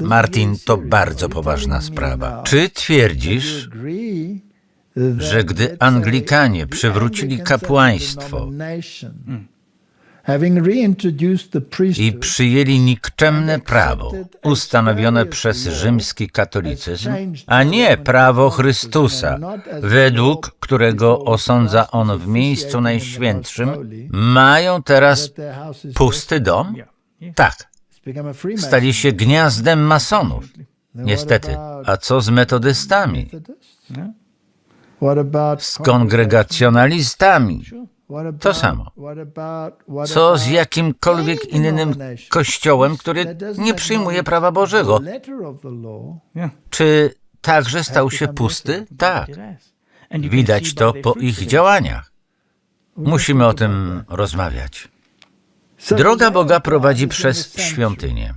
Martin, to bardzo poważna sprawa. Czy twierdzisz, że gdy Anglikanie przywrócili kapłaństwo i przyjęli nikczemne prawo ustanowione przez rzymski katolicyzm, a nie prawo Chrystusa, według którego osądza on w miejscu najświętszym, mają teraz pusty dom? Tak. Stali się gniazdem masonów. Niestety. A co z metodystami? Z kongregacjonalistami? To samo. Co z jakimkolwiek innym kościołem, który nie przyjmuje prawa Bożego? Czy także stał się pusty? Tak. Widać to po ich działaniach. Musimy o tym rozmawiać. Droga Boga prowadzi przez świątynię.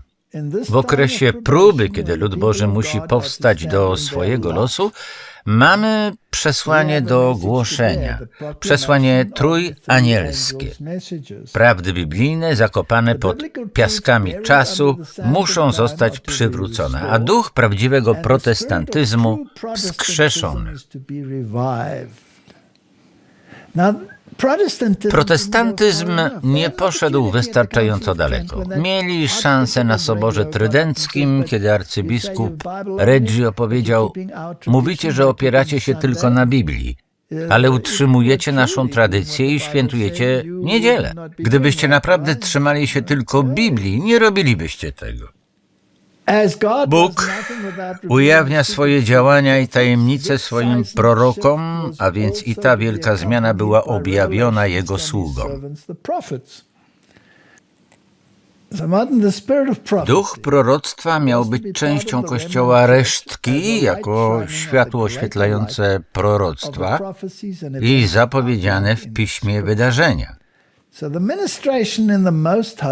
W okresie próby, kiedy lud Boży musi powstać do swojego losu, mamy przesłanie do głoszenia, przesłanie trójanielskie. Prawdy biblijne zakopane pod piaskami czasu muszą zostać przywrócone, a duch prawdziwego protestantyzmu wskrzeszony. Protestantyzm nie poszedł wystarczająco daleko. Mieli szansę na soborze trydenckim, kiedy arcybiskup Reggio powiedział: Mówicie, że opieracie się tylko na Biblii, ale utrzymujecie naszą tradycję i świętujecie niedzielę. Gdybyście naprawdę trzymali się tylko Biblii, nie robilibyście tego. Bóg ujawnia swoje działania i tajemnice swoim prorokom, a więc i ta wielka zmiana była objawiona Jego sługom. Duch proroctwa miał być częścią Kościoła resztki jako światło oświetlające proroctwa i zapowiedziane w piśmie wydarzenia.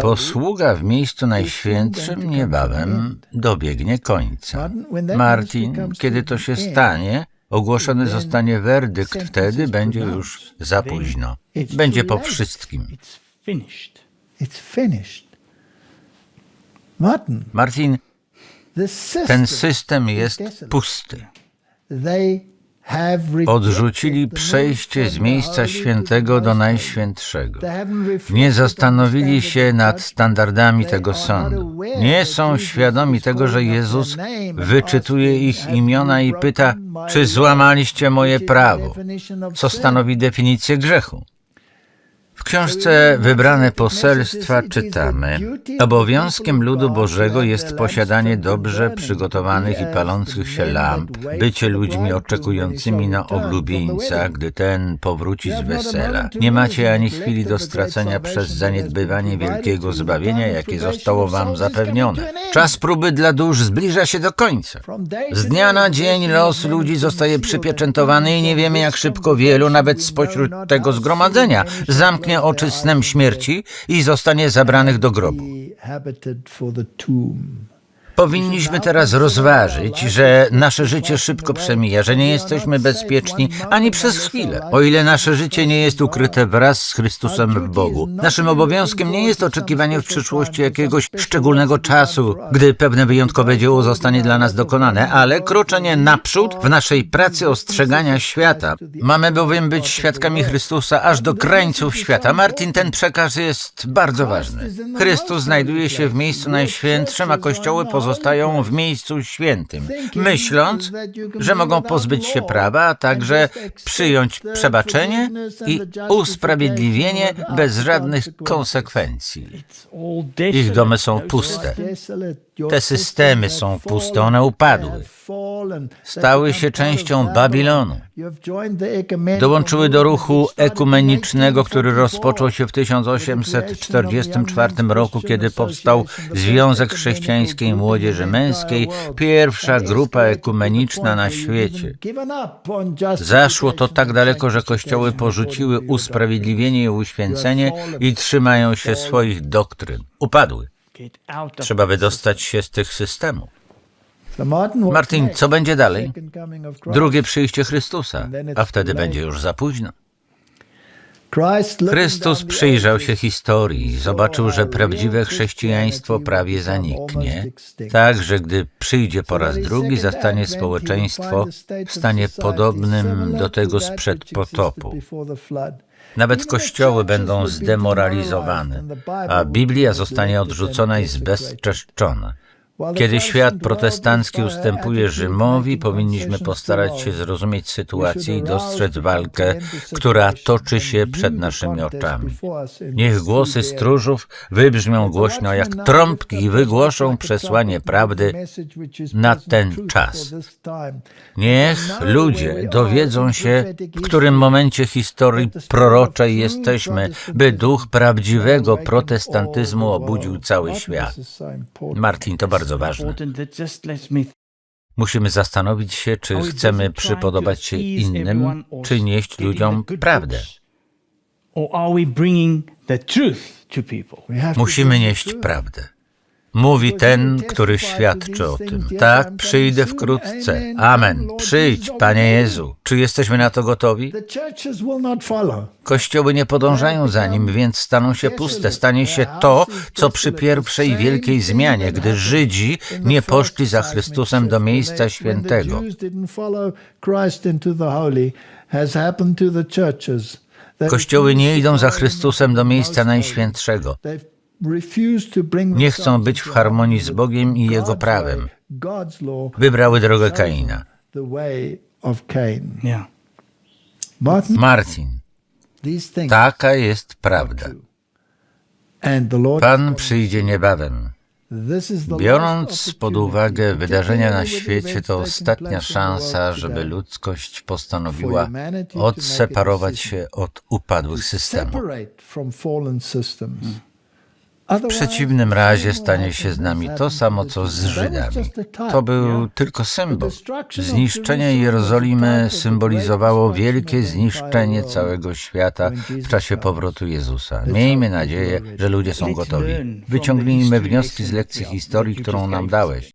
Posługa w miejscu najświętszym niebawem dobiegnie końca. Martin, kiedy to się stanie, ogłoszony zostanie werdykt, wtedy będzie już za późno. Będzie po wszystkim. Martin, ten system jest pusty. Odrzucili przejście z miejsca świętego do najświętszego. Nie zastanowili się nad standardami tego sądu. Nie są świadomi tego, że Jezus wyczytuje ich imiona i pyta, czy złamaliście moje prawo, co stanowi definicję grzechu. W książce Wybrane poselstwa czytamy: Obowiązkiem ludu Bożego jest posiadanie dobrze przygotowanych i palących się lamp, bycie ludźmi oczekującymi na oblubieńca, gdy ten powróci z wesela. Nie macie ani chwili do stracenia przez zaniedbywanie wielkiego zbawienia, jakie zostało wam zapewnione. Czas próby dla dusz zbliża się do końca. Z dnia na dzień los ludzi zostaje przypieczętowany i nie wiemy, jak szybko wielu, nawet spośród tego zgromadzenia, zamknie zamknie oczy snem śmierci i zostanie zabranych do grobu. Powinniśmy teraz rozważyć, że nasze życie szybko przemija, że nie jesteśmy bezpieczni ani przez chwilę, o ile nasze życie nie jest ukryte wraz z Chrystusem w Bogu. Naszym obowiązkiem nie jest oczekiwanie w przyszłości jakiegoś szczególnego czasu, gdy pewne wyjątkowe dzieło zostanie dla nas dokonane, ale kroczenie naprzód w naszej pracy ostrzegania świata. Mamy bowiem być świadkami Chrystusa aż do krańców świata. Martin, ten przekaz jest bardzo ważny. Chrystus znajduje się w miejscu najświętszym, a kościoły pozostają pozostają w miejscu świętym, myśląc, że mogą pozbyć się prawa, a także przyjąć przebaczenie i usprawiedliwienie bez żadnych konsekwencji. Ich domy są puste. Te systemy są puste, one upadły. Stały się częścią Babilonu. Dołączyły do ruchu ekumenicznego, który rozpoczął się w 1844 roku, kiedy powstał Związek Chrześcijańskiej Młodzieży Męskiej, pierwsza grupa ekumeniczna na świecie. Zaszło to tak daleko, że kościoły porzuciły usprawiedliwienie i uświęcenie i trzymają się swoich doktryn. Upadły. Trzeba wydostać się z tych systemów. Martin, co będzie dalej? Drugie przyjście Chrystusa, a wtedy będzie już za późno. Chrystus przyjrzał się historii, zobaczył, że prawdziwe chrześcijaństwo prawie zaniknie, tak, że gdy przyjdzie po raz drugi, zastanie społeczeństwo w stanie podobnym do tego sprzed potopu. Nawet kościoły będą zdemoralizowane, a Biblia zostanie odrzucona i zbezczeszczona. Kiedy świat protestancki ustępuje Rzymowi, powinniśmy postarać się zrozumieć sytuację i dostrzec walkę, która toczy się przed naszymi oczami. Niech głosy stróżów wybrzmią głośno jak trąbki i wygłoszą przesłanie prawdy na ten czas. Niech ludzie dowiedzą się, w którym momencie historii proroczej jesteśmy, by duch prawdziwego protestantyzmu obudził cały świat. Martin, to bardzo ważne. Musimy zastanowić się, czy chcemy przypodobać się innym, czy nieść ludziom prawdę. Musimy nieść prawdę. Mówi ten, który świadczy o tym. Tak, przyjdę wkrótce. Amen. Przyjdź, Panie Jezu. Czy jesteśmy na to gotowi? Kościoły nie podążają za nim, więc staną się puste. Stanie się to, co przy pierwszej wielkiej zmianie, gdy Żydzi nie poszli za Chrystusem do miejsca świętego. Kościoły nie idą za Chrystusem do miejsca najświętszego. Nie chcą być w harmonii z Bogiem i Jego prawem. Wybrały drogę Kaina. Martin, taka jest prawda. Pan przyjdzie niebawem. Biorąc pod uwagę wydarzenia na świecie, to ostatnia szansa, żeby ludzkość postanowiła odseparować się od upadłych systemów. W przeciwnym razie stanie się z nami to samo, co z Żydami. To był tylko symbol. Zniszczenie Jerozolimy symbolizowało wielkie zniszczenie całego świata w czasie powrotu Jezusa. Miejmy nadzieję, że ludzie są gotowi. Wyciągnijmy wnioski z lekcji historii, którą nam dałeś.